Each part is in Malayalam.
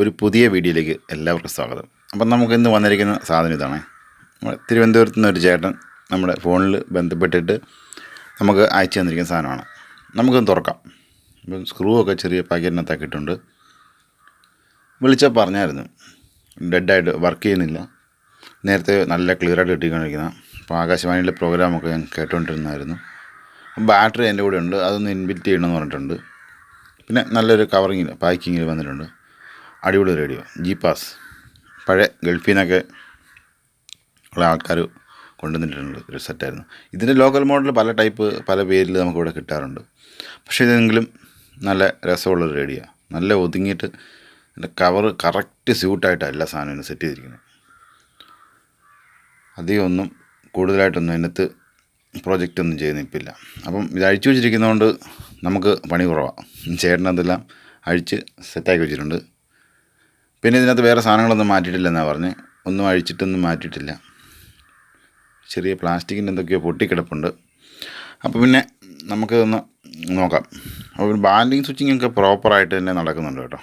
ഒരു പുതിയ വീഡിയോയിലേക്ക് എല്ലാവർക്കും സ്വാഗതം. അപ്പം നമുക്ക് ഇന്ന് വന്നിരിക്കുന്ന സാധനം ഇതാണ്. തിരുവനന്തപുരത്ത് നിന്ന് ഒരു ചേട്ടൻ നമ്മുടെ ഫോണിൽ ബന്ധപ്പെട്ടിട്ട് നമുക്ക് അയച്ചു തന്നിരിക്കുന്ന സാധനമാണ്. നമുക്കൊന്ന് തുറക്കാം. ഇപ്പം സ്ക്രൂ ഒക്കെ ചെറിയ പാക്കറ്റിനകത്താക്കിയിട്ടുണ്ട്. വിളിച്ചാൽ പറഞ്ഞായിരുന്നു. ഡെഡായിട്ട് വർക്ക് ചെയ്യുന്നില്ല. നേരത്തെ നല്ല ക്ലിയറായിട്ട് കിട്ടിക്കൊണ്ടിരിക്കുന്ന. അപ്പോൾ ആകാശവാണിയിലെ പ്രോഗ്രാമൊക്കെ ഞാൻ കേട്ടുകൊണ്ടിരുന്നായിരുന്നു ബാറ്ററി എന്റെ കൂടെ ഉണ്ട്. അതൊന്ന് ഇൻവിറ്റ് ചെയ്യണമെന്ന് പറഞ്ഞിട്ടുണ്ട്. പിന്നെ നല്ലൊരു കവറിങ്ങിൽ പാക്കിങ്ങിൽ വന്നിട്ടുണ്ട്. അടിപൊളി റേഡിയോ ജി പാസ് പഴയ ഗൾഫിൽ നിന്നൊക്കെ ഉള്ള ആൾക്കാർ കൊണ്ടുവന്നിട്ടുണ്ട് ഒരു സെറ്റായിരുന്നു ഇതിന്റെ ലോക്കൽ മോഡൽ പല ടൈപ്പ് പല പേരിൽ നമുക്കിവിടെ കിട്ടാറുണ്ട്. പക്ഷേ ഇതെങ്കിലും നല്ല രസമുള്ളൊരു റേഡിയോ നല്ല ഒതുങ്ങിയിട്ട് എന്റെ കവറ് കറക്റ്റ് സ്യൂട്ടായിട്ടാണ് എല്ലാ സാധനവും സെറ്റ് ചെയ്തിരിക്കുന്നത്. അധികം ഒന്നും കൂടുതലായിട്ടൊന്നും അതിനകത്ത് പ്രോജക്റ്റ് ഒന്നും ചെയ്യുന്നിപ്പില്ല അപ്പം ഇത് അഴിച്ചു വെച്ചിരിക്കുന്നതുകൊണ്ട് നമുക്ക് പണി കുറവാണ് ചേട്ടനതെല്ലാം അഴിച്ച് സെറ്റാക്കി വെച്ചിട്ടുണ്ട്. പിന്നെ ഇതിനകത്ത് വേറെ സാധനങ്ങളൊന്നും മാറ്റിയിട്ടില്ലെന്നാണ് പറഞ്ഞ്. ഒന്നും അഴിച്ചിട്ടൊന്നും മാറ്റിയിട്ടില്ല. ചെറിയ പ്ലാസ്റ്റിക്കിന്റെ എന്തൊക്കെയോ പൊട്ടിക്കിടപ്പുണ്ട്. അപ്പോൾ പിന്നെ നമുക്കിതൊന്ന് നോക്കാം. അപ്പോൾ ബാൻഡിങ് സ്വിച്ചിങ് ഒക്കെ പ്രോപ്പറായിട്ട് തന്നെ നടക്കുന്നുണ്ട് കേട്ടോ.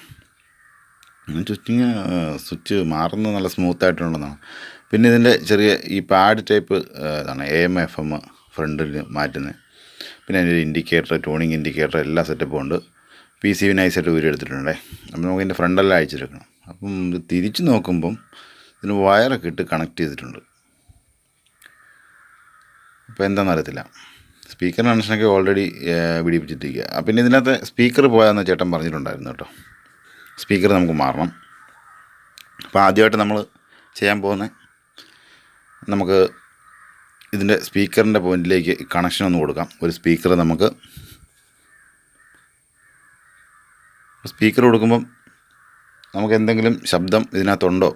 സ്വിച്ചിങ് സ്വിച്ച് മാറുന്നത് നല്ല സ്മൂത്തായിട്ടുണ്ടെന്നാണ്. പിന്നെ ഇതിന്റെ ചെറിയ ഈ പാഡ് ടൈപ്പ് ഇതാണ് എ എം എഫ് എം ഫ്രണ്ടിൽ മാറ്റുന്നത്. പിന്നെ അതിന്റെ ഇൻഡിക്കേറ്റർ ട്യൂണിങ് ഇൻഡിക്കേറ്റർ എല്ലാ സെറ്റപ്പും ഉണ്ട്. പി സി വി നൈസായിട്ട് ഊരി എടുത്തിട്ടുണ്ടേ അപ്പോൾ നമുക്ക് ഇതിന്റെ ഫ്രണ്ടെല്ലാം അയച്ചെടുക്കണം തിരിച്ച് നോക്കുമ്പം ഇതിന് വയറൊക്കെ ഇട്ട് കണക്ട് ചെയ്തിട്ടുണ്ട്. അപ്പോൾ എന്താണെന്ന് അറിയത്തില്ല സ്പീക്കർ കണക്ഷനൊക്കെ ഓൾറെഡി പിടിപ്പിച്ചിട്ടിരിക്കുക പിന്നെ ഇതിനകത്ത് സ്പീക്കർ പോയാന്ന് ചേട്ടൻ പറഞ്ഞിട്ടുണ്ടായിരുന്നു കേട്ടോ. സ്പീക്കർ നമുക്ക് മാറണം. അപ്പോൾ ആദ്യമായിട്ട് നമ്മൾ ചെയ്യാൻ പോകുന്നത് നമുക്ക് ഇതിന്റെ സ്പീക്കറിന്റെ പോയിന്റിലേക്ക് കണക്ഷൻ ഒന്ന് കൊടുക്കാം. ഒരു സ്പീക്കർ നമുക്ക്. സ്പീക്കർ കൊടുക്കുമ്പം നമുക്ക് എന്തെങ്കിലും ശബ്ദം ഇതിനകത്തുണ്ടോ?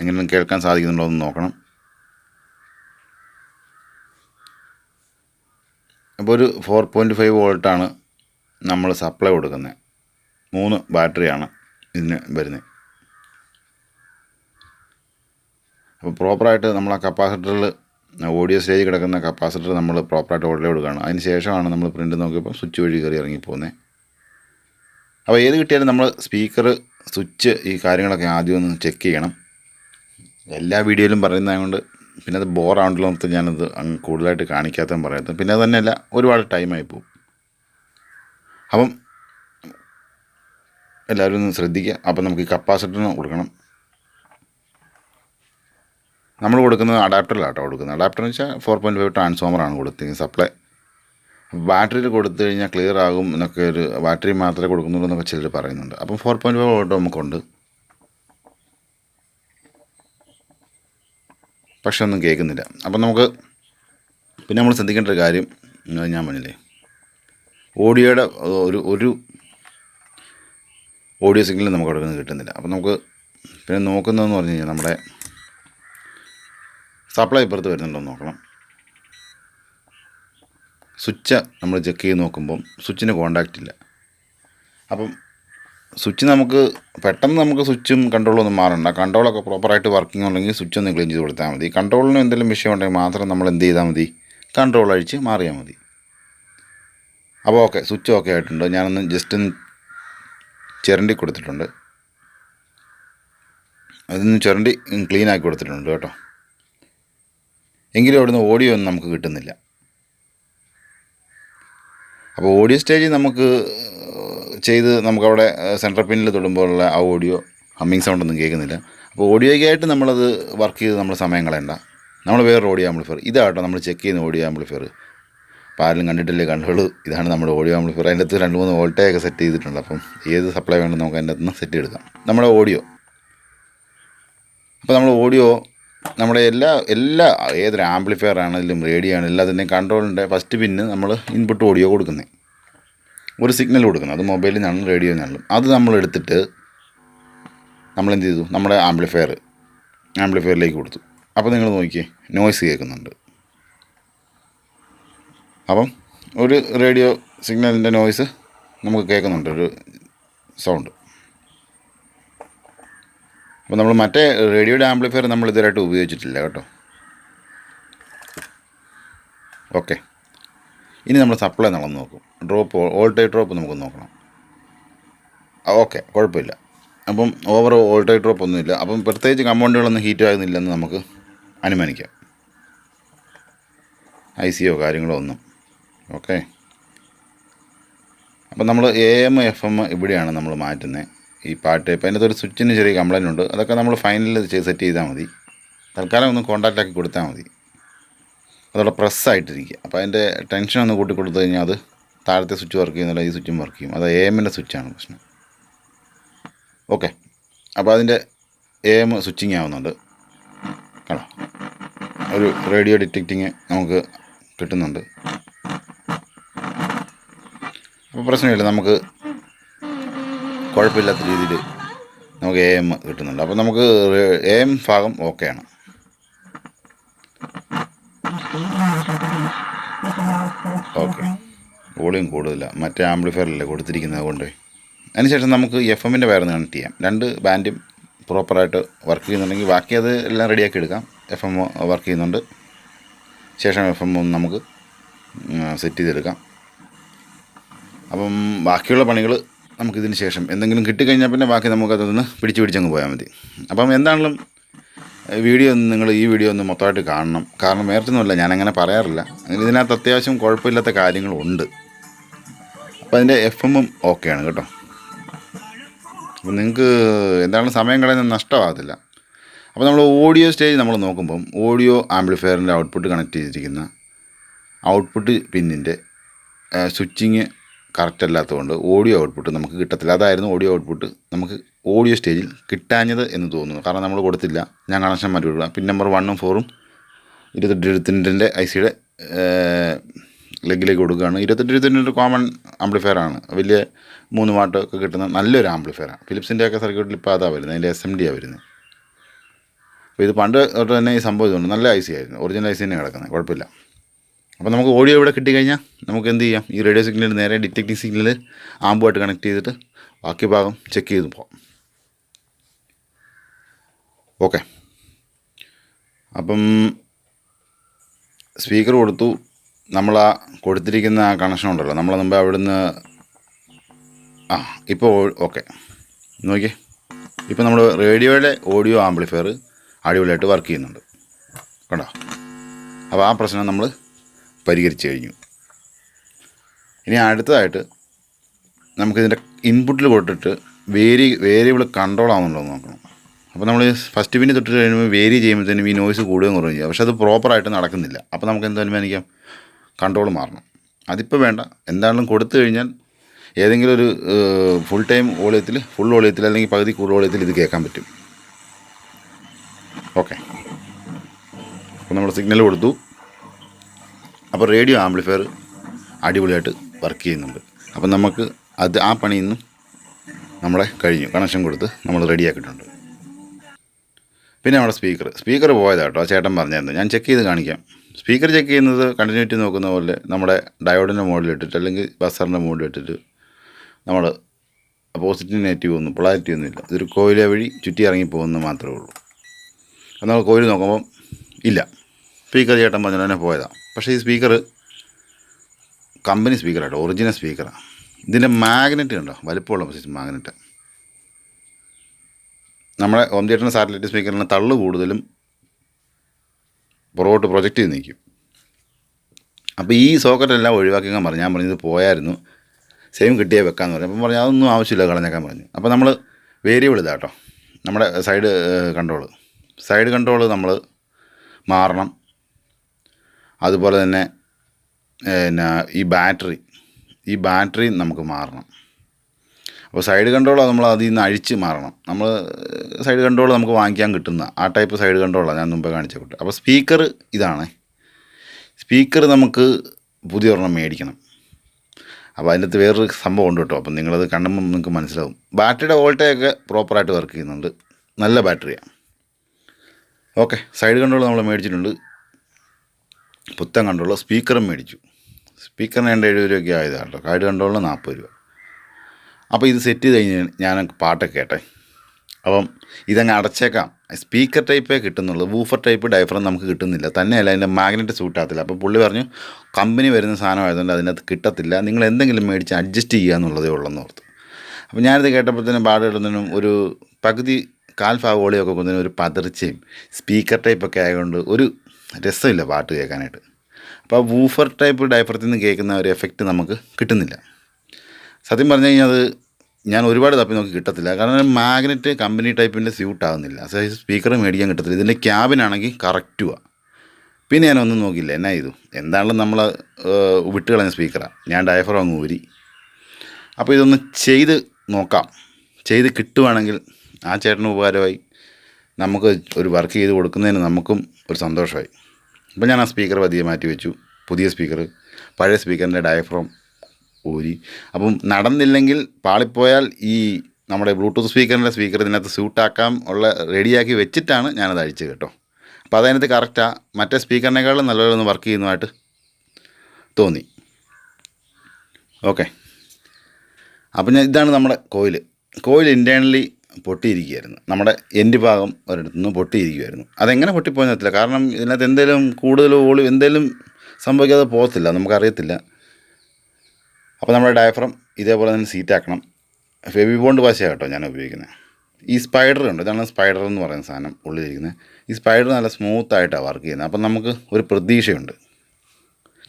എങ്ങനെ കേൾക്കാൻ സാധിക്കുന്നുണ്ടോ എന്ന് നോക്കണം. അപ്പോൾ ഒരു ഫോർ പോയിന്റ് ഫൈവ് വോൾട്ടാണ് നമ്മൾ സപ്ലൈ കൊടുക്കുന്നത്. മൂന്ന് ബാറ്ററിയാണ് ഇതിന് വരുന്നത്. അപ്പോൾ പ്രോപ്പറായിട്ട് നമ്മൾ ആ കപ്പാസിറ്ററിൽ ഓഡിയോ സ്റ്റേജ് കിടക്കുന്ന കപ്പാസിറ്റർ നമ്മൾ പ്രോപ്പറായിട്ട് ഓർഡർ കൊടുക്കുകയാണ് അതിന് ശേഷമാണ് നമ്മൾ പ്രിന്റ് നോക്കിയപ്പോൾ സ്വിച്ച് വഴി കയറി ഇറങ്ങിപ്പോകുന്നത്. അപ്പോൾ ഏത് കിട്ടിയാലും നമ്മൾ സ്പീക്കർ സ്വിച്ച് ഈ കാര്യങ്ങളൊക്കെ ആദ്യം ഒന്ന് ചെക്ക് ചെയ്യണം. എല്ലാ വീഡിയോയിലും പറയുന്നതുകൊണ്ട് പിന്നെ അത് ബോറാണല്ലോ നമുക്ക് ഞാനത് അങ്ങ് കൂടുതലായിട്ട് കാണിക്കാത്തതും പറയാത്തത്. പിന്നെ അത് ഒരുപാട് ടൈമായി പോകും. അപ്പം എല്ലാവരും ഒന്ന് ശ്രദ്ധിക്കുക. അപ്പം നമുക്ക് ഈ കപ്പാസിറ്ററിന് കൊടുക്കണം. നമ്മൾ കൊടുക്കുന്നത് അഡാപ്റ്ററിലാട്ടോ കൊടുക്കുന്നത്. അഡാപ്റ്റർ എന്ന് വെച്ചാൽ ഫോർ പോയിന്റ് ഫൈവ് ട്രാൻസ്ഫോമറാണ് കൊടുത്തിരിക്കുന്നത് സപ്ലൈ ബാറ്ററിയിൽ കൊടുത്തു കഴിഞ്ഞാൽ ക്ലിയർ ആകും എന്നൊക്കെ ഒരു ബാറ്ററി മാത്രമേ കൊടുക്കുന്നുള്ളൂ എന്നൊക്കെ ചിലർ പറയുന്നുണ്ട്. അപ്പം ഫോർ പോയിന്റ് ഫൈവ് വോൾട്ട് നമുക്കുണ്ട്. പക്ഷെ ഒന്നും കേൾക്കുന്നില്ല. അപ്പം നമുക്ക് പിന്നെ നമ്മൾ ശ്രദ്ധിക്കേണ്ട ഒരു കാര്യം ഞാൻ പറഞ്ഞില്ലേ ഓഡിയോയുടെ ഒരു ഒരു ഓഡിയോ സിഗ്നൽ നമുക്ക് അവിടെ നിന്ന് കിട്ടുന്നില്ല. അപ്പം നമുക്ക് പിന്നെ നോക്കുന്നതെന്ന് പറഞ്ഞു കഴിഞ്ഞാൽ നമ്മുടെ സപ്ലൈ ഇപ്പുറത്ത് വരുന്നുണ്ടോ നോക്കണം. സ്വിച്ച് നമ്മൾ ചെക്ക് ചെയ്ത് നോക്കുമ്പം സ്വിച്ചിന് കോണ്ടാക്റ്റ് ഇല്ല. അപ്പം സ്വിച്ച് നമുക്ക് പെട്ടെന്ന് നമുക്ക് സ്വിച്ചും കൺട്രോളും ഒന്നും മാറണ്ട. കൺട്രോളൊക്കെ പ്രോപ്പറായിട്ട് വർക്കിംഗ് ഉണ്ടെങ്കിൽ സ്വിച്ച് ഒന്ന് ക്ലീൻ ചെയ്ത് കൊടുത്താൽ മതി. കൺട്രോളിന് എന്തെങ്കിലും വിഷയം ഉണ്ടെങ്കിൽ മാത്രം നമ്മൾ എന്ത് ചെയ്താൽ മതി? കൺട്രോൾ അഴിച്ച് മാറിയാൽ മതി. അപ്പോൾ ഓക്കെ സ്വിച്ച് ഓക്കെ ആയിട്ടുണ്ട്. ഞാനൊന്ന് ജസ്റ്റ് ഒന്ന് ചിരണ്ടി കൊടുത്തിട്ടുണ്ട്. അതൊന്ന് ചിരണ്ടി ക്ലീൻ ആക്കി കൊടുത്തിട്ടുണ്ട് കേട്ടോ. എങ്കിലും അവിടുന്ന് ഓഡിയോ ഒന്നും നമുക്ക് കിട്ടുന്നില്ല. അപ്പോൾ ഓഡിയോ സ്റ്റേജ് നമുക്ക് ചെയ്ത് നമുക്കവിടെ സെൻട്രൽ പിന്നിൽ തൊടുമ്പോഴുള്ള ആ ഓഡിയോ ഹമ്മിങ് സൗണ്ട് ഒന്നും കേൾക്കുന്നില്ല. അപ്പോൾ ഓഡിയോയ്ക്കായിട്ട് നമ്മളത് വർക്ക് ചെയ്ത് നമ്മൾ സമയം കളയണ്ട. നമ്മൾ വേറൊരു ഓഡിയോ ആംപ്ലിഫയർ. ഇതാട്ടോ നമ്മൾ ചെക്ക് ചെയ്യുന്ന ഓഡിയോ ആംപ്ലിഫയർ. അപ്പോൾ ആരും കണ്ടിട്ടില്ലേ കണ്ടുള്ളൂ ഇതാണ് നമ്മുടെ ഓഡിയോ ആംപ്ലിഫയർ. അതിന്റെ അകത്ത് രണ്ട് മൂന്ന് വോൾട്ടേജൊക്കെ സെറ്റ് ചെയ്തിട്ടുണ്ട്. അപ്പം ഏത് സപ്ലൈ വേണമെന്ന് നമുക്ക് അതിന്റെ അകത്ത് നിന്ന് സെറ്റ് എടുക്കാം നമ്മുടെ ഓഡിയോ. അപ്പോൾ നമ്മൾ ഓഡിയോ നമ്മുടെ എല്ലാ എല്ലാ ഏതൊരു ആംപ്ലിഫയർ ആണെങ്കിലും റേഡിയോ ആണെങ്കിലും എല്ലാത്തിന്റെയും കൺട്രോളിന്റെ ഫസ്റ്റ് പിന്ന് നമ്മൾ ഇൻപുട്ട് ഓഡിയോ കൊടുക്കുന്നത് ഒരു സിഗ്നൽ കൊടുക്കുന്നത് അത് മൊബൈലിൽ നിന്നാണ് റേഡിയോ നിന്നാണ് അത് നമ്മൾ എടുത്തിട്ട് നമ്മൾ എന്ത് ചെയ്തു? നമ്മുടെ ആംപ്ലിഫയർ ആംപ്ലിഫയറിലേക്ക് കൊടുത്തു. അപ്പോൾ നിങ്ങൾ നോക്കിയേ നോയ്സ് കേൾക്കുന്നുണ്ട്. അപ്പം ഒരു റേഡിയോ സിഗ്നലിന്റെ നോയ്സ് നമുക്ക് കേൾക്കുന്നുണ്ട് ഒരു സൗണ്ട് അപ്പോൾ നമ്മൾ മറ്റേ റേഡിയോയുടെ ആംപ്ലിഫയർ നമ്മൾ ഇതുവരായിട്ട് ഉപയോഗിച്ചിട്ടില്ല കേട്ടോ. ഓക്കെ. ഇനി നമ്മൾ സപ്ലൈ നടന്ന് നോക്കും. ഡ്രോപ്പ് വോൾട്ടേജ് ഡ്രോപ്പ് നമുക്ക് നോക്കണം. ഓക്കെ കുഴപ്പമില്ല. അപ്പം ഓവർ വോൾട്ടേജ് ഡ്രോപ്പ് ഒന്നുമില്ല അപ്പം പ്രത്യേകിച്ച് കമ്പൗണ്ടുകളൊന്നും ഹീറ്റ് ആകുന്നില്ലെന്ന് നമുക്ക് അനുമാനിക്കാം. ഐ സിയോ കാര്യങ്ങളോ ഒന്നും. ഓക്കെ. അപ്പം നമ്മൾ എ എം എഫ് എം ഇവിടെയാണ് നമ്മൾ മാറ്റുന്നത് ഈ പാട്ട്. ഇപ്പം അതിനകത്തൊരു സ്വിച്ചിന് ചെറിയ കംപ്ലൈന്റ് ഉണ്ട്. അതൊക്കെ നമ്മൾ ഫൈനലിൽ സെറ്റ് ചെയ്താൽ മതി. തൽക്കാലം ഒന്ന് കോൺടാക്റ്റ് ആക്കി കൊടുത്താൽ മതി. അതോടെ പ്രസ്സായിട്ടിരിക്കുക അപ്പോൾ അതിന്റെ ടെൻഷൻ ഒന്ന് കൂട്ടി കൊടുത്തു കഴിഞ്ഞാൽ അത് താഴത്തെ സ്വിച്ച് വർക്ക് ചെയ്യുന്നില്ല ഈ സ്വിച്ചും വർക്ക് ചെയ്യും. അത് എ എമ്മിന്റെ സ്വിച്ചാണ് പ്രശ്നം. ഓക്കെ അപ്പോൾ അതിന്റെ എ എം സ്വിച്ചിങ് ആവുന്നുണ്ട്. കാണാം ഒരു റേഡിയോ ഡിറ്റക്റ്റിങ് നമുക്ക് കിട്ടുന്നുണ്ട്. അപ്പോൾ പ്രശ്നമില്ല. നമുക്ക് കുഴപ്പമില്ലാത്ത രീതിയിൽ നമുക്ക് എ എം കിട്ടുന്നുണ്ട്. അപ്പോൾ നമുക്ക് എ എം ഭാഗം ഓക്കെയാണ് ഓക്കെ വോളിയം കൂടുതലാണ് മറ്റേ ആംപ്ലിഫയറല്ലേ കൊടുത്തിരിക്കുന്നത് കൊണ്ട് അതിനുശേഷം നമുക്ക് എഫ് എമ്മിന്റെ വയറിന്ന് കണക്ട് ചെയ്യാം. രണ്ട് ബാൻഡും പ്രോപ്പറായിട്ട് വർക്ക് ചെയ്യുന്നുണ്ടെങ്കിൽ ബാക്കി അത് എല്ലാം റെഡിയാക്കി എടുക്കാം. എഫ് എം വർക്ക് ചെയ്യുന്നുണ്ട്. ശേഷം എഫ് എം നമുക്ക് സെറ്റ് ചെയ്തെടുക്കാം. അപ്പം ബാക്കിയുള്ള പണികൾ നമുക്കിതിന് ശേഷം എന്തെങ്കിലും കിട്ടിക്കഴിഞ്ഞാൽ പിന്നെ ബാക്കി നമുക്കതൊന്ന് പിടിച്ച് പിടിച്ചങ്ങ് പോയാൽ മതി. അപ്പം എന്താണെങ്കിലും വീഡിയോ ഒന്ന് നിങ്ങൾ ഈ വീഡിയോ ഒന്ന് മൊത്തമായിട്ട് കാണണം. കാരണം വേറൊന്നുമല്ല ഞാനങ്ങനെ പറയാറില്ല. ഇതിനകത്ത് അത്യാവശ്യം കുഴപ്പമില്ലാത്ത കാര്യങ്ങളുണ്ട്. അപ്പോൾ അതിന്റെ എഫ് എമ്മും ഓക്കെയാണ് കേട്ടോ. അപ്പം നിങ്ങൾക്ക് എന്താണ് സമയം കളയുന്ന നഷ്ടമാകത്തില്ല. അപ്പോൾ നമ്മൾ ഓഡിയോ സ്റ്റേജ് നമ്മൾ നോക്കുമ്പം ഓഡിയോ ആംപ്ലിഫയറിന്റെ ഔട്ട്പുട്ട് കണക്ട് ചെയ്തിരിക്കുന്ന ഔട്ട്പുട്ട് പിന്നിന്റെ സ്വിച്ചിങ് കറക്റ്റ് അല്ലാത്തതുകൊണ്ട് ഓഡിയോ ഔട്ട്പുട്ട് നമുക്ക് കിട്ടത്തില്ല. അതായിരുന്നു ഓഡിയോ ഔട്ട്പുട്ട് നമുക്ക് ഓഡിയോ സ്റ്റേജിൽ കിട്ടാഞ്ഞത് എന്ന് തോന്നുന്നു. കാരണം നമ്മൾ കൊടുത്തില്ല. ഞാൻ കണക്ഷൻ മാറ്റി കൊടുക്കുക പിൻ നമ്പർ വണ്ണും ഫോറും ഇരുപത്തെട്ട് ഇരുപത്തിരണ്ടിന്റെ ഐ സിയുടെ ലെഗിലേക്ക് കൊടുക്കുകയാണ്. ഇരുപത്തെട്ട് ഇരുപത്തിരണ്ട് കോമൺ ആംപ്ലിഫയർ ആണ്. വലിയ മൂന്ന് വാട്ട് ഒക്കെ കിട്ടുന്ന നല്ലൊരു ആംപ്ലിഫയറാണ് ഫിലിപ്സിന്റെ ഒക്കെ സർക്യൂട്ടിൽ ഇപ്പോൾ അതാണ് വരുന്നത്. അതിന്റെ എസ് എം ഡി ആണ് വരുന്നത്. അപ്പോൾ ഇത് പണ്ട് തൊട്ട് തന്നെ ഈ സംഭവം ഇതുകൊണ്ട് നല്ല ഐ സി ആയിരുന്നു ഒറിജിനൽ ഐ സി തന്നെ കിടക്കുന്നത്. കുഴപ്പമില്ല. അപ്പോൾ നമുക്ക് ഓഡിയോ ഇവിടെ കിട്ടിക്കഴിഞ്ഞാൽ നമുക്ക് എന്ത് ചെയ്യാം? ഈ റേഡിയോ സിഗ്നൽ നേരെ ഡിറ്റക്റ്റിംഗ് സിഗ്നൽ ആമ്പുമായിട്ട് കണക്ട് ചെയ്തിട്ട് ബാക്കി ഭാഗം ചെക്ക് ചെയ്ത് പോകാം ഓക്കെ അപ്പം സ്പീക്കർ കൊടുത്തു. നമ്മൾ ആ കൊടുത്തിരിക്കുന്ന ആ കണക്ഷൻ ഉണ്ടല്ലോ. നമ്മൾ മുമ്പ് അവിടുന്ന് ആ ഇപ്പോൾ ഓക്കെ നോക്കിയേ. ഇപ്പോൾ നമ്മൾ റേഡിയോയുടെ ഓഡിയോ ആംപ്ലിഫയർ അടിപൊളിയായിട്ട് വർക്ക് ചെയ്യുന്നുണ്ട്. കണ്ടോ? അപ്പോൾ ആ പ്രശ്നം നമ്മൾ പരിഹരിച്ചു കഴിഞ്ഞു. ഇനി അടുത്തതായിട്ട് നമുക്കിതിന്റെ ഇൻപുട്ടിൽ കൊടുത്തിട്ട് വേരി വേരിയബിൾ കൺട്രോൾ ആവുന്നുണ്ടോ എന്ന് നോക്കണം. അപ്പോൾ നമ്മൾ ഫസ്റ്റ് പിന്നെ തൊട്ട് കഴിയുമ്പോൾ വേരി ചെയ്യുമ്പോഴത്തേനും ഈ നോയ്സ് കൂടുകയും കുറയുകയും ചെയ്യുക പക്ഷേ അത് പ്രോപ്പറായിട്ട് നടക്കുന്നില്ല. അപ്പോൾ നമുക്ക് എന്ത് അനുമാനിക്കാം? കൺട്രോൾ മാറണം. അതിപ്പോൾ വേണ്ട. എന്താണെങ്കിലും കൊടുത്തു കഴിഞ്ഞാൽ ഏതെങ്കിലും ഒരു ഫുൾ ടൈം വോളിയത്തിൽ ഫുൾ വോളിയത്തിൽ അല്ലെങ്കിൽ പകുതി കൂടുതൽ വോളിയത്തിൽ ഇത് കേൾക്കാൻ പറ്റും. ഓക്കെ. അപ്പോൾ നമ്മൾ സിഗ്നൽ കൊടുത്തു. അപ്പോൾ റേഡിയോ ആംപ്ലിഫയർ അടിപൊളിയായിട്ട് വർക്ക് ചെയ്യുന്നുണ്ട്. അപ്പം നമുക്ക് അത് ആ പണിയിൽ നിന്നും നമ്മളെ കഴിഞ്ഞു. കണക്ഷൻ കൊടുത്ത് നമ്മൾ റെഡിയാക്കിയിട്ടുണ്ട്. പിന്നെ നമ്മുടെ സ്പീക്കർ. സ്പീക്കർ പോയതാട്ടോ. ആ ചേട്ടൻ പറഞ്ഞായിരുന്നു ഞാൻ ചെക്ക് ചെയ്ത് കാണിക്കാം. സ്പീക്കർ ചെക്ക് ചെയ്യുന്നത് കണ്ടിന്യൂറ്റി നോക്കുന്ന പോലെ നമ്മുടെ ഡയോഡിന്റെ മോഡിലിട്ടിട്ട് അല്ലെങ്കിൽ ബസറിന്റെ മോഡിലിട്ടിട്ട് നമ്മൾ പോസിറ്റീവ് നെഗറ്റീവ് ഒന്നും പൊളാരിറ്റി ഒന്നും ഇല്ല. ഇതൊരു കോയിലെ വഴി ചുറ്റി ഇറങ്ങി പോകുന്നത് മാത്രമേ ഉള്ളൂ. അത് നമ്മൾ കോയിൽ നോക്കുമ്പം ഇല്ല. സ്പീക്കർ ചേട്ടൻ പറഞ്ഞു തന്നെ പോയതാണ് പക്ഷേ ഈ സ്പീക്കർ കമ്പനി സ്പീക്കറാട്ടോ ഒറിജിനൽ സ്പീക്കറാണ് ഇതിന്റെ മാഗ്നറ്റ് ഉണ്ടോ വലിപ്പമുള്ള മാഗ്നറ്റ്. നമ്മളെ ഓം തിയേറ്ററിന്റെ സാറ്റലൈറ്റ് സ്പീക്കറിന് തള്ളു കൂടുതലും പുറകോട്ട് പ്രൊജക്റ്റ് ചെയ്ത് നിൽക്കും. അപ്പോൾ ഈ സോക്കറ്റെല്ലാം ഒഴിവാക്കി ഞാൻ പറഞ്ഞു. ഞാൻ പറഞ്ഞത് പോയായിരുന്നു. സെയിം കിട്ടിയേ വെക്കാമെന്ന് പറഞ്ഞു. അപ്പം പറഞ്ഞു അതൊന്നും ആവശ്യമില്ല കളഞ്ഞേക്കാൻ പറഞ്ഞു. അപ്പോൾ നമ്മൾ വേരിയബിൾ ഇതാട്ടോ. നമ്മുടെ സൈഡ് കൺട്രോൾ സൈഡ് കൺട്രോൾ നമ്മൾ മാറണം. അതുപോലെ തന്നെ പിന്നെ ഈ ബാറ്ററി ഈ ബാറ്ററി നമുക്ക് മാറണം. അപ്പോൾ സൈഡ് കൺട്രോൾ നമ്മൾ അതിൽ നിന്ന് അഴിച്ച് മാറണം. നമ്മൾ സൈഡ് കൺട്രോൾ നമുക്ക് വാങ്ങിക്കാൻ കിട്ടുന്ന ആ ടൈപ്പ് സൈഡ് കൺട്രോളാണ് ഞാൻ മുമ്പേ കാണിച്ച കൂട്ട്. അപ്പോൾ സ്പീക്കർ ഇതാണ്. സ്പീക്കർ നമുക്ക് പുതിയ ഒരെണ്ണം മേടിക്കണം. അപ്പോൾ അതിനകത്ത് വേറൊരു സംഭവം ഉണ്ട് കേട്ടോ. അപ്പം നിങ്ങളത് കണ്ടുമ്പോൾ നിങ്ങൾക്ക് മനസ്സിലാവും. ബാറ്ററിയുടെ വോൾട്ടേജൊക്കെ പ്രോപ്പറായിട്ട് വർക്ക് ചെയ്യുന്നുണ്ട്. നല്ല ബാറ്ററിയാണ്. ഓക്കെ സൈഡ് കൺട്രോൾ നമ്മൾ മേടിച്ചിട്ടുണ്ട്. പുത്തൻ കണ്ടുള്ള സ്പീക്കറും മേടിച്ചു. സ്പീക്കറിന് രണ്ട് എഴുപത് രൂപയ്ക്ക് ആയതാണ് കേട്ടോ സൈഡ് കണ്ടുള്ള നാൽപ്പത് രൂപ. അപ്പോൾ ഇത് സെറ്റ് ചെയ്ത് കഴിഞ്ഞ് ഞാൻ പാട്ടൊക്കെ കേട്ടെ. അപ്പം ഇതങ്ങ് അടച്ചേക്കാം. സ്പീക്കർ ടൈപ്പേ കിട്ടുന്നുള്ളൂ. വൂഫർ ടൈപ്പ് ഡയഫ്രം നമുക്ക് കിട്ടുന്നില്ല. തന്നെയല്ല അതിന്റെ മാഗ്നറ്റ് സൂട്ടാകത്തില്ല അപ്പോൾ പുള്ളി പറഞ്ഞു കമ്പനി വരുന്ന സാധനം ആയതുകൊണ്ട് അതിനകത്ത് കിട്ടത്തില്ല. നിങ്ങൾ എന്തെങ്കിലും മേടിച്ച് അഡ്ജസ്റ്റ് ചെയ്യുക എന്നുള്ളതേ ഉള്ളെന്ന് ഓർത്തു. അപ്പോൾ ഞാനിത് കേട്ടപ്പോഴത്തേനും തന്നെ ഇടുന്നതിനും ഒരു പകുതി കാൽഫാവോളിയൊക്കെ കൊണ്ടുതന്നെ ഒരു പതർച്ചയും സ്പീക്കർ ടൈപ്പൊക്കെ ആയതുകൊണ്ട് ഒരു രസമില്ല പാട്ട് കേൾക്കാനായിട്ട്. അപ്പോൾ ആ വൂഫർ ടൈപ്പ് ഡയഫറത്തിൽ നിന്ന് കേൾക്കുന്ന ഒരു എഫക്റ്റ് നമുക്ക് കിട്ടുന്നില്ല. സത്യം പറഞ്ഞു കഴിഞ്ഞാൽ അത് ഞാൻ ഒരുപാട് തപ്പി നോക്കി കിട്ടത്തില്ല. കാരണം മാഗ്നറ്റ് കമ്പനി ടൈപ്പിന്റെ സ്യൂട്ട് ആകുന്നില്ല അതായത് സ്പീക്കർ മേടിക്കാൻ കിട്ടത്തില്ല. ഇതിന്റെ ക്യാബിനാണെങ്കിൽ കറക്റ്റുമാണ് പിന്നെ ഞാനൊന്നും നോക്കിയില്ല. എന്നാ ചെയ്തു? എന്താണെങ്കിലും നമ്മൾ വിട്ട് കളഞ്ഞ സ്പീക്കറാണ് ഞാൻ ഡയഫർ അങ്ങ് ഊരി. അപ്പോൾ ഇതൊന്ന് ചെയ്ത് നോക്കാം. ചെയ്ത് കിട്ടുവാണെങ്കിൽ ആ ചേട്ടന് ഉപകാരമായി. നമുക്ക് ഒരു വർക്ക് ചെയ്ത് കൊടുക്കുന്നതിന് നമുക്കും ഒരു സന്തോഷമായി. അപ്പോൾ ഞാൻ ആ സ്പീക്കർ പതിയെ മാറ്റി വെച്ചു. പുതിയ സ്പീക്കർ പഴയ സ്പീക്കറിന്റെ ഡയഫ്രോം ഊരി. അപ്പം നടന്നില്ലെങ്കിൽ പാളിപ്പോയാൽ ഈ നമ്മുടെ ബ്ലൂടൂത്ത് സ്പീക്കറിന്റെ സ്പീക്കർ ഇതിനകത്ത് സ്യൂട്ടാക്കാം ഉള്ള റെഡിയാക്കി വെച്ചിട്ടാണ് ഞാനത് അഴിച്ചത് കേട്ടോ. അപ്പോൾ അതതിനകത്ത് കറക്റ്റാണ് മറ്റേ സ്പീക്കറിനേക്കാളും നല്ലപോലെ ഒന്ന് വർക്ക് ചെയ്യുന്നതായിട്ട് തോന്നി. ഓക്കെ. അപ്പം ഞാൻ ഇതാണ് നമ്മുടെ കോയിൽ. Coil internally പൊട്ടിയിരിക്കുകയായിരുന്നു. നമ്മുടെ എന്റെ ഭാഗം ഒരിടത്തു നിന്ന് പൊട്ടിയിരിക്കുമായിരുന്നു അതെങ്ങനെ പൊട്ടിപ്പോയെന്ന് അറിയത്തില്ല. കാരണം ഇതിനകത്ത് എന്തെങ്കിലും കൂടുതൽ ഓളി എന്തെങ്കിലും സംഭവിക്കാതെ പോകത്തില്ല. നമുക്കറിയത്തില്ല. അപ്പോൾ നമ്മുടെ ഡയഫ്രം ഇതേപോലെ തന്നെ സീറ്റാക്കണം ഫെബി ബോണ്ട് പശയാണ് കേട്ടോ ഞാൻ ഉപയോഗിക്കുന്നത്. ഈ സ്പൈഡർ ഉണ്ട്. ഇതാണ് സ്പൈഡർ എന്ന് പറയുന്ന സാധനം ഉള്ളിലിരിക്കുന്നത്. ഈ സ്പൈഡർ നല്ല സ്മൂത്ത് ആയിട്ടാണ് വർക്ക് ചെയ്യുന്നത്. അപ്പം നമുക്ക് ഒരു പ്രതീക്ഷയുണ്ട്.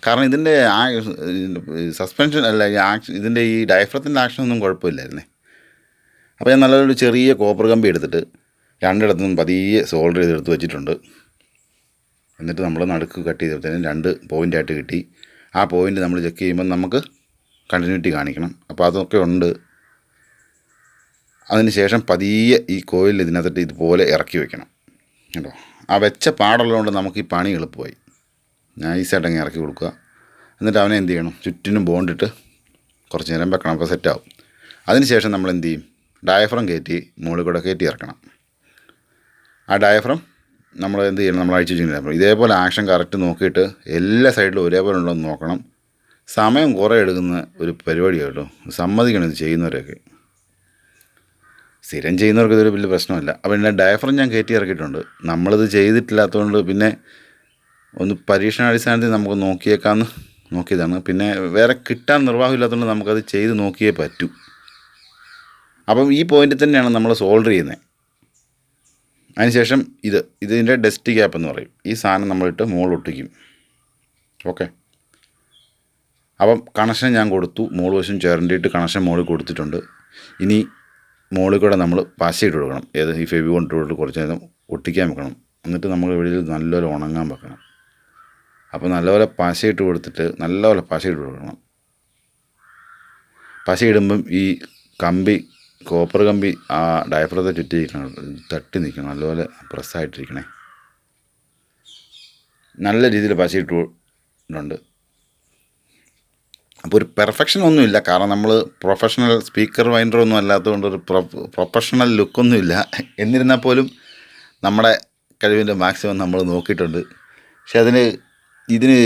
കാരണം ഇതിന്റെ ആ സസ്പെൻഷൻ അല്ല ആക്ഷൻ ഇതിന്റെ ഈ ഡയഫ്രത്തിന്റെ ആക്ഷൻ ഒന്നും കുഴപ്പമില്ലായിരുന്നേ. അപ്പോൾ ഞാൻ നല്ലൊരു ചെറിയ കോപ്പർ കമ്പി എടുത്തിട്ട് രണ്ടിടത്തുനിന്നും പതിയെ സോൾഡർ ചെയ്തെടുത്ത് വെച്ചിട്ടുണ്ട്. എന്നിട്ട് നമ്മൾ നടുക്ക് കട്ട് ചെയ്തപ്പോഴത്തേനും രണ്ട് പോയിന്റായിട്ട് കിട്ടി. ആ പോയിന്റ് നമ്മൾ ചെക്ക് ചെയ്യുമ്പോൾ നമുക്ക് കണ്ടിന്യൂറ്റി കാണിക്കണം. അപ്പോൾ അതൊക്കെ ഉണ്ട്. അതിന് ശേഷം പതിയെ ഈ കോയിൽ ഇതിനകത്തിട്ട് ഇതുപോലെ ഇറക്കി വെക്കണം. കേട്ടോ. ആ വെച്ച പാടുള്ളതുകൊണ്ട് നമുക്ക് ഈ പണി എളുപ്പമായി. നൈസായിട്ട് അങ്ങ് ഇറക്കി കൊടുക്കുക. എന്നിട്ട് അവനെ എന്ത് ചെയ്യണം? ചുറ്റിനും ബോണ്ടിട്ട് കുറച്ച് നേരം വെക്കണം. അപ്പോൾ സെറ്റാവും അതിന് ശേഷം നമ്മൾ എന്ത് ചെയ്യും? ഡയഫ്രം കയറ്റി മുകളിൽ കൂടെ കയറ്റി ഇറക്കണം. ആ ഡയഫ്രം നമ്മൾ എന്ത് ചെയ്യണം? നമ്മൾ അഴിച്ചു വെച്ചിട്ടുണ്ടെങ്കിൽ ഇതേപോലെ ആക്ഷൻ കറക്റ്റ് നോക്കിയിട്ട് എല്ലാ സൈഡിലും ഒരേപോലെ ഉണ്ടോ എന്ന് നോക്കണം. സമയം കുറേ എടുക്കുന്ന ഒരു പരിപാടിയാണ് കേട്ടോ. സമ്മതിക്കണം ഇത് ചെയ്യുന്നവരൊക്കെ സ്ഥിരം ചെയ്യുന്നവർക്ക് ഇതൊരു വലിയ പ്രശ്നമല്ല. അപ്പോൾ എന്റെ ഡയഫ്രം ഞാൻ കയറ്റി ഇറക്കിയിട്ടുണ്ട്. നമ്മളിത് ചെയ്തിട്ടില്ലാത്തതുകൊണ്ട് പിന്നെ ഒന്ന് പരീക്ഷണാടിസ്ഥാനത്തിൽ നമുക്ക് നോക്കിയേക്കാമെന്ന് നോക്കിയതാണ്. പിന്നെ വേറെ കിട്ടാൻ നിർവാഹമില്ലാത്തതുകൊണ്ട് നമുക്കത് ചെയ്ത് നോക്കിയേ പറ്റൂ. അപ്പം ഈ പോയിന്റ് തന്നെയാണ് നമ്മൾ സോൾഡർ ചെയ്യുന്നത് അതിനുശേഷം ഇത് ഇതിന്റെ ഡസ്റ്റ് ക്യാപ്പ് എന്ന് പറയും. ഈ സാധനം നമ്മളിട്ട് മുകളിൽ ഒട്ടിക്കും. ഓക്കെ അപ്പം കണക്ഷൻ ഞാൻ കൊടുത്തു. മോൾ വശം ചേരണ്ടിയിട്ട് കണക്ഷൻ മോളിൽ കൊടുത്തിട്ടുണ്ട്. ഇനി മുകളിൽ കൂടെ നമ്മൾ പശയിട്ട് കൊടുക്കണം. ഏത് ഈ ഫെവി കൊണ്ടിട്ട് കുറച്ച് നേരം ഒട്ടിക്കാൻ വെക്കണം. എന്നിട്ട് നമ്മൾ വെളിയിൽ നല്ലപോലെ ഉണങ്ങാൻ വെക്കണം. അപ്പോൾ നല്ലപോലെ പശയിട്ട് കൊടുത്തിട്ട് നല്ലപോലെ പശയിട്ട് കൊടുക്കണം. പശയിടുമ്പം ഈ കമ്പി കോപ്പർ കമ്പി ആ ഡയഫ്രത്തെ ചുറ്റിയിരിക്കണം തട്ടി നിൽക്കണം നല്ലപോലെ പ്രസ്സായിട്ടിരിക്കണേ. നല്ല രീതിയിൽ പശയിട്ടുണ്ട് അപ്പോൾ ഒരു പെർഫെക്ഷൻ ഒന്നുമില്ല കാരണം നമ്മൾ പ്രൊഫഷണൽ സ്പീക്കർ വൈൻഡർ ഒന്നും അല്ലാത്തതുകൊണ്ട് ഒരു പ്രൊഫഷണൽ ലുക്കൊന്നുമില്ല. എന്നിരുന്നാൽ പോലും നമ്മുടെ കഴിവിന്റെ മാക്സിമം നമ്മൾ നോക്കിയിട്ടുണ്ട്. പക്ഷെ അതിന് ഇതിന്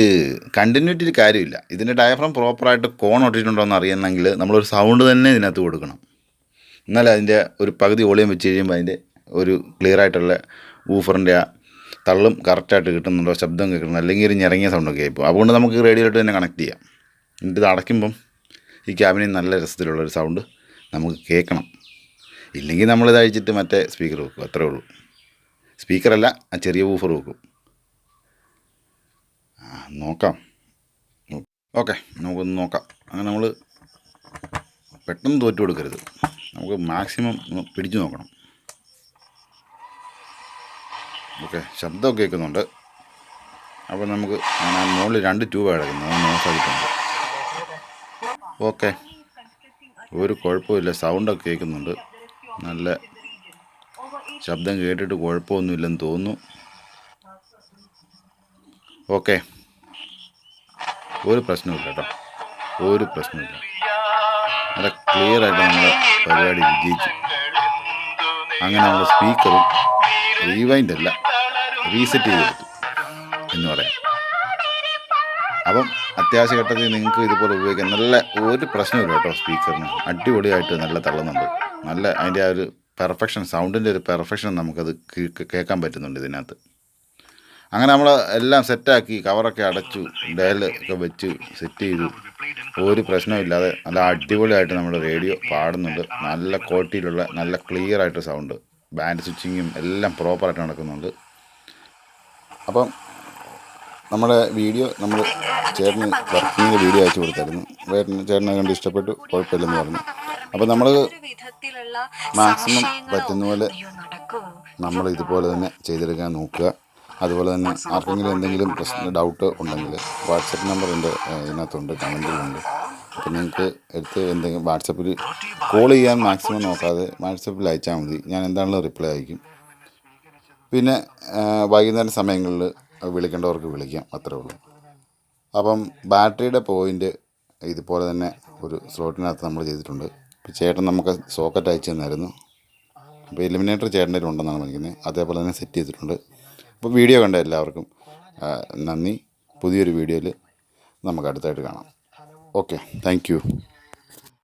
കണ്ടിന്യൂറ്റി കാര്യമില്ല. ഇതിന്റെ ഡയഫ്രം പ്രോപ്പറായിട്ട് കോൺ ഒട്ടിട്ടുണ്ടോ എന്ന് അറിയണമെങ്കിൽ നമ്മളൊരു സൗണ്ട് തന്നെ ഇതിനകത്ത് കൊടുക്കണം. എന്നാലേ അതിന്റെ ഒരു പകുതി ഓളിയം വെച്ച് കഴിയുമ്പോൾ അതിന്റെ ഒരു ക്ലിയർ ആയിട്ടുള്ള ഊഫറിന്റെ ആ തള്ളും കറക്റ്റായിട്ട് കിട്ടുന്നുണ്ടോ ശബ്ദം കേൾക്കണം അല്ലെങ്കിൽ ഒരു ഞെറങ്ങിയ സൗണ്ടൊക്കെ ആയിപ്പോൾ അതുകൊണ്ട് നമുക്ക് റേഡിയോയിലോട്ട് തന്നെ കണക്ട് ചെയ്യാം. എന്നിട്ട് ഇത് അടയ്ക്കുമ്പം ഈ ക്യാബിന് നല്ല രസത്തിലുള്ളൊരു സൗണ്ട് നമുക്ക് കേൾക്കണം. ഇല്ലെങ്കിൽ നമ്മളിത് അഴിച്ചിട്ട് മറ്റേ സ്പീക്കർ വെക്കും. അത്രേ ഉള്ളൂ. സ്പീക്കറല്ല ആ ചെറിയ ഊഫർ വെക്കും. ആ നോക്കാം. ഓക്കെ നമുക്കൊന്ന് നോക്കാം. അങ്ങനെ നമ്മൾ പെട്ടെന്ന് തോറ്റു കൊടുക്കരുത് നമുക്ക് മാക്സിമം പിടിച്ചു നോക്കണം. ഓക്കെ ശബ്ദമൊക്കെ കേൾക്കുന്നുണ്ട്. അപ്പോൾ നമുക്ക് മുകളിൽ രണ്ട് ട്യൂബ് കിടക്കുന്നത്. നോക്കാതിട്ടുണ്ട് ഓക്കെ ഒരു കുഴപ്പമില്ല സൗണ്ടൊക്കെ കേൾക്കുന്നുണ്ട്. നല്ല ശബ്ദം കേട്ടിട്ട് കുഴപ്പമൊന്നുമില്ലെന്ന് തോന്നുന്നു. ഓക്കെ ഒരു പ്രശ്നമില്ല കേട്ടോ. ഒരു പ്രശ്നമില്ല നല്ല ക്ലിയർ ആയിട്ട് നമ്മുടെ പരിപാടി വിജയിച്ചു. അങ്ങനെ നമ്മുടെ സ്പീക്കറും റീവൈൻഡ് അല്ല റീസെറ്റ് ചെയ്ത് കൊടുത്തു എന്ന് പറയാം. അപ്പം അത്യാവശ്യ ഘട്ടത്തിൽ നിങ്ങൾക്ക് ഇതുപോലെ ഉപയോഗിക്കാം നല്ല ഒരു പ്രശ്നമില്ല കേട്ടോ സ്പീക്കറിന് അടിപൊളിയായിട്ട് നല്ല തള്ളുന്നുണ്ട്. നല്ല അതിന്റെ ആ ഒരു പെർഫെക്ഷൻ സൗണ്ടിന്റെ ഒരു പെർഫെക്ഷൻ നമുക്കത് കേൾക്കാൻ പറ്റുന്നുണ്ട് ഇതിനകത്ത്. അങ്ങനെ നമ്മൾ എല്ലാം സെറ്റാക്കി കവറൊക്കെ അടച്ചു ഡയൽ ഒക്കെ വെച്ച് സെറ്റ് ചെയ്തു. ഒരു പ്രശ്നമില്ലാതെ നല്ല അടിപൊളിയായിട്ട് നമ്മൾ റേഡിയോ പാടുന്നുണ്ട്. നല്ല ക്വാളിറ്റിയിലുള്ള നല്ല ക്ലിയർ ആയിട്ട് സൗണ്ട് ബാൻഡ് സ്വിച്ചിങ്ങും എല്ലാം പ്രോപ്പറായിട്ട് നടക്കുന്നുണ്ട്. അപ്പം നമ്മുടെ വീഡിയോ നമ്മൾ ചേട്ടന് വർക്കിംഗ് വീഡിയോ അയച്ചു കൊടുത്തായിരുന്നു. ചേട്ടന് ചേട്ടനെ കണ്ട് ഇഷ്ടപ്പെട്ടു കുഴപ്പമില്ലെന്ന് പറഞ്ഞു. അപ്പം നമ്മൾ മാക്സിമം പറ്റുന്ന പോലെ നമ്മൾ ഇതുപോലെ തന്നെ ചെയ്തെടുക്കാൻ നോക്കുക. അതുപോലെ തന്നെ ആർക്കെങ്കിലും എന്തെങ്കിലും പ്രശ്നം ഡൗട്ട് ഉണ്ടെങ്കിൽ വാട്സപ്പ് നമ്പർ ഉണ്ട് ഇതിനകത്തുണ്ട് കമന്റിലുണ്ട് അപ്പോൾ നിങ്ങൾക്ക് എടുത്ത് എന്തെങ്കിലും വാട്സപ്പിൽ കോൾ ചെയ്യാൻ മാക്സിമം നോക്കാതെ വാട്സപ്പിൽ അയച്ചാൽ മതി. ഞാൻ എന്താണെങ്കിലും റിപ്ലൈ അയക്കും. പിന്നെ വൈകുന്നേര സമയങ്ങളിൽ വിളിക്കേണ്ടവർക്ക് വിളിക്കാം അത്രേ ഉള്ളൂ. അപ്പം ബാറ്ററിയുടെ പോയിന്റ് ഇതുപോലെ തന്നെ ഒരു സ്ലോട്ടിനകത്ത് നമ്മൾ ചെയ്തിട്ടുണ്ട്. ഇപ്പോൾ ചേട്ടൻ നമുക്ക് സോക്കറ്റ് അയച്ചു തന്നായിരുന്നു. അപ്പോൾ എലിമിനേറ്റർ ചേട്ടന്റെ ഉണ്ടെന്നാണ് പറഞ്ഞിരിക്കുന്നത്. അതേപോലെ തന്നെ സെറ്റ് ചെയ്തിട്ടുണ്ട്. അപ്പോൾ വീഡിയോ കണ്ട എല്ലാവർക്കും. നന്ദി. പുതിയൊരു വീഡിയോയിൽ നമുക്ക് അടുത്തായിട്ട് കാണാം. Okay thank